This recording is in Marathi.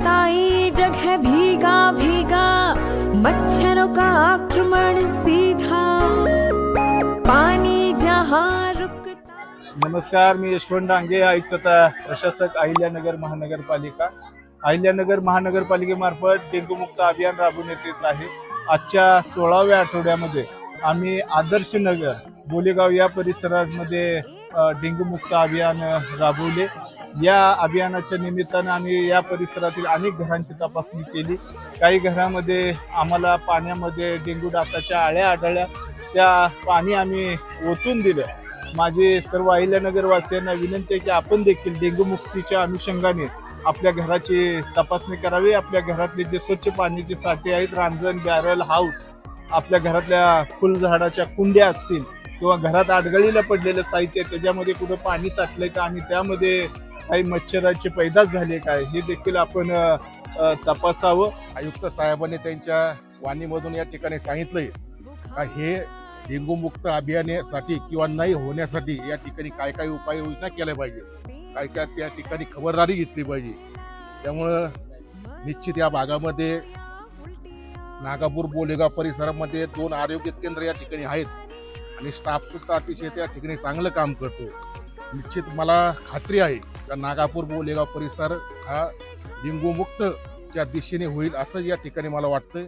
ताई जग है भीगा भीगा मच्छरों का आक्रमण सीधा। पानी जहाँ रुकता। नमस्कार मी यशवंत डांगे आयुक्त प्रशासक अहिल्यानगर महानगरपालिका. अहिल्यानगर महानगरपालिकेमार्फत डेंग्यूमुक्त अभियान राबवण्यात येत आहे. आजच्या सोळाव्या आठवड्यामध्ये आम्ही आदर्श नगर बोलेगाव या परिसरामध्ये अ, डेंग्यूमुक्त अभियान राबवले. या अभियानाच्या निमित्तानं आम्ही या परिसरातील अनेक घरांची तपासणी केली. काही घरामध्ये आम्हाला पाण्यामध्ये डेंग्यू डासाच्या आळ्या आढळल्या. त्या पाणी आम्ही ओतून दिलं. माझे सर्व अहिल्यानगरवासियांना विनंती आहे की आपण देखील डेंग्यू मुक्तीच्या अनुषंगाने आपल्या घराची तपासणी करावी. आपल्या घरातले जे स्वच्छ पाण्याचे साठे आहेत रांजण बॅरल हाऊस आपल्या घरातल्या फुलझाडाच्या कुंड्या असतील किंवा घरात आडगळीला पडलेलं साहित्य त्याच्यामध्ये कुठं पाणी साठलंय का आणि त्यामध्ये काही मच्छराचे पैदास झाले काय हे देखील आपण तपासावं. आयुक्त साहेबांनी त्यांच्या वाणीमधून या ठिकाणी सांगितलंय का हे डेंगूमुक्त अभियानासाठी किंवा नाही होण्यासाठी या ठिकाणी काय काय उपाययोजना केल्या पाहिजे काय काय त्या ठिकाणी खबरदारी घेतली पाहिजे. त्यामुळं निश्चित या भागामध्ये नागापूर बोलेगाव परिसरामध्ये दोन आरोग्य केंद्र या ठिकाणी आहेत. आणि स्टाफ सुद्धा अतिशय त्या ठिकाणी चांगलं काम करतो. निश्चित मला खात्री आहे का नागापूर बोलेगाव परिसर हा डेंग्यू मुक्त दिशेने होईल असं या ठिकाणी मला वाटतं